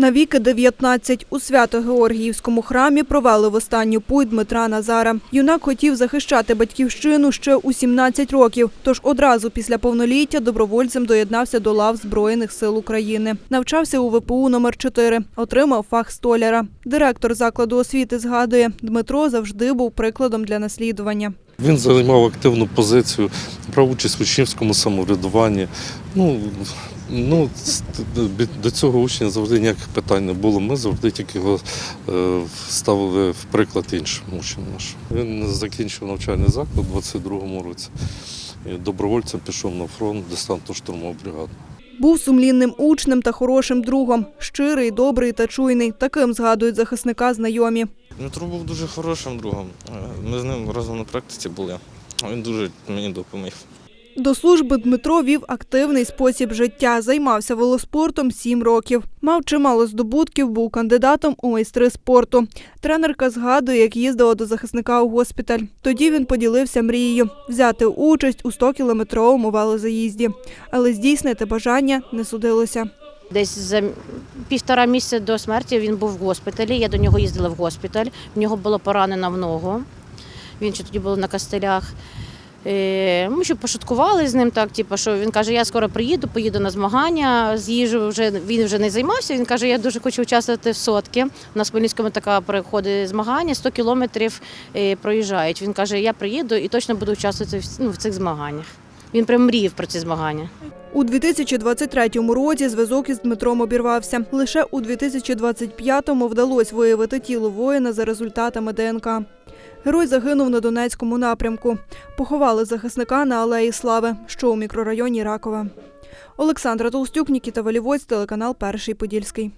Навіки 19. У Свято-Георгіївському храмі провели в останню путь Дмитра Назара. Юнак хотів захищати батьківщину ще у 17 років, тож одразу після повноліття добровольцем доєднався до лав Збройних сил України. Навчався у ВПУ номер 4 отримав фах столяра. Директор закладу освіти згадує, Дмитро завжди був прикладом для наслідування. Він займав активну позицію, брав участь в учнівському самоврядуванні. Ну, ну, до цього учня завжди ніяких питань не було. Ми завжди тільки його е, ставили в приклад іншим учням нашим. Він закінчив навчальний заклад у 22-му році. Добровольцем пішов на фронт десантно штурмову бригаду. Був сумлінним учнем та хорошим другом, щирий, добрий та чуйний. Таким згадують захисника знайомі. Дмитро був дуже хорошим другом. Е, Ми з ним разом на практиці були. Він дуже мені допоміг. До служби Дмитро вів активний спосіб життя, займався велоспортом сім років. Мав чимало здобутків, був кандидатом у майстри спорту. Тренерка згадує, як їздила до захисника у госпіталь. Тоді він поділився мрією взяти участь у 100-кілометровому велозаїзді. Але здійснити бажання не судилося. Десь за півтора місяця до смерті він був в госпіталі. Я до нього їздила в госпіталь. В нього було поранено в ногу. Він ще тоді був на костелях. Е, Ми ще пошуткували з ним так, типу, що він каже, я скоро приїду, поїду на змагання, з'їжджу вже він вже не займався. Він каже, я дуже хочу участвувати в сотки. У нас в Хмельницькому така проходить змагання, 100 кілометрів е, проїжджають. Він каже, я приїду і точно буду участвувати в, ну, в цих змаганнях. Він прям мріяв про ці змагання. У 2023 році зв'язок із Дмитром обірвався. Лише у 2025-му вдалося виявити тіло воїна за результатами ДНК. Герой загинув на Донецькому напрямку. Поховали захисника на Алеї Слави, що у мікрорайоні Ракова. Олександра Толстюк, Нікіта Валівоць, телеканал Перший Подільський.